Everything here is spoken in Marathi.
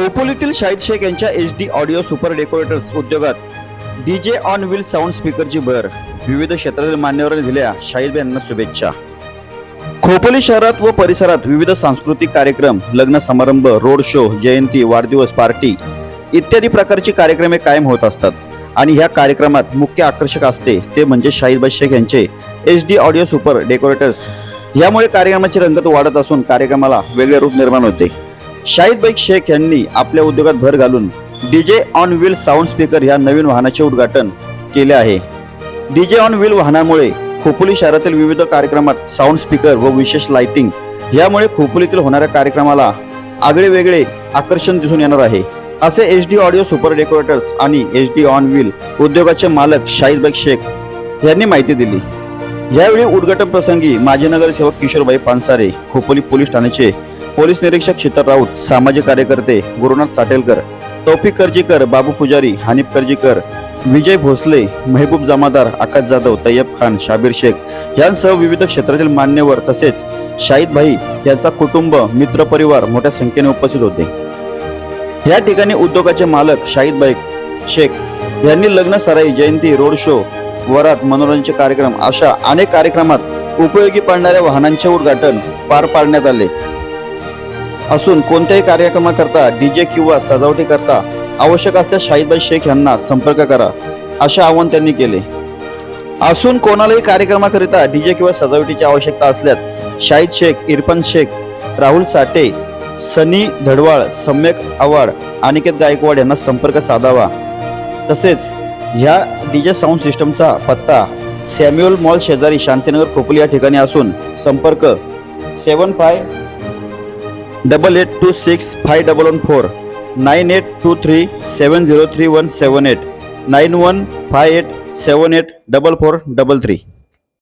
खोपोलीतील शाहिद शेख यांच्या H D audio super decorators उद्योगात डीजे ऑन व्हील साऊंड स्पीकरची भर. विविध क्षेत्रातील मान्यवरांनी दिल्या शाहिद यांना शुभेच्छा. खोपोली शहरात व परिसरात विविध सांस्कृतिक कार्यक्रम लग्न समारंभ रोड शो जयंती वाढदिवस पार्टी इत्यादी प्रकारची कार्यक्रमे कायम होत असतात. आणि ह्या कार्यक्रमात मुख्य आकर्षक असते ते म्हणजे शाहिदबाई शेख यांचे H D audio super decorators. यामुळे कार्यक्रमाची रंगत वाढत असून कार्यक्रमाला वेगळे रूप निर्माण होते. शाहिद बाईक शेख यांनी आपल्या उद्योगात भर घालून DJ on wheel sound speaker ह्या नवीन वाहनाचे उद्घाटन केले आहे. डीजे ऑन व्हील वाहनामुळे खोपोली शहरातील विविध कार्यक्रमात साऊंड स्पीकर व विशेष लाइटिंग यामुळे खोपोलीतील होणाऱ्या कार्यक्रमाला आगळे वेगळे आकर्षण दिसून येणार आहे. असे H D audio super decorators आणि एच डी ऑन व्हील उद्योगाचे मालक शाहिदबाई शेख यांनी माहिती दिली. यावेळी उद्घाटन प्रसंगी माजी नगरसेवक किशोरबाई पानसारे खोपोली पोलीस ठाण्याचे पोलीस निरीक्षक शीतल राऊत सामाजिक कार्यकर्ते गुरुनाथ साटेलकर तौफिक कर्जीकर बाबू पुजारी हनीफ कर्जीकर विजय भोसले मेहबूब जमादार आकाश जाधव तय्यब खान शाबीर शेख यांसह विविध क्षेत्रातील मान्यवर तसेच शाहिद भाई यांचा कुटुंब मित्रपरिवार मोठ्या संख्येने उपस्थित होते. या ठिकाणी उद्योगाचे मालक शाहिद भाई शेख यांनी लग्न सराई जयंती रोड शो वरात मनोरंजन कार्यक्रम अशा अनेक कार्यक्रमात उपयोगी पडणाऱ्या वाहनांचे उद्घाटन पार पाडण्यात आले. असून कोणत्याही कार्यक्रमाकरता डी जे किंवा सजावटीकरता आवश्यक असल्यास शाहिदबाई शेख यांना संपर्क करा. असे आवाहन त्यांनी केले. असून कोणालाही कार्यक्रमाकरिता डी जे किंवा सजावटीची आवश्यकता असल्यास शाहिद शेख इरफान शेख राहुल साठे सनी धडवाळ सम्यक आवाड अनिकेत गायकवाड यांना संपर्क साधावा. तसेच ह्या डी जे साऊंड सिस्टमचा पत्ता सॅम्युअल मॉल शेजारी शांतीनगर खोपोली या ठिकाणी असून संपर्क seven five double eight two six five double one four nine eight two three seven zero three one seven eight nine one five eight seven eight double four double three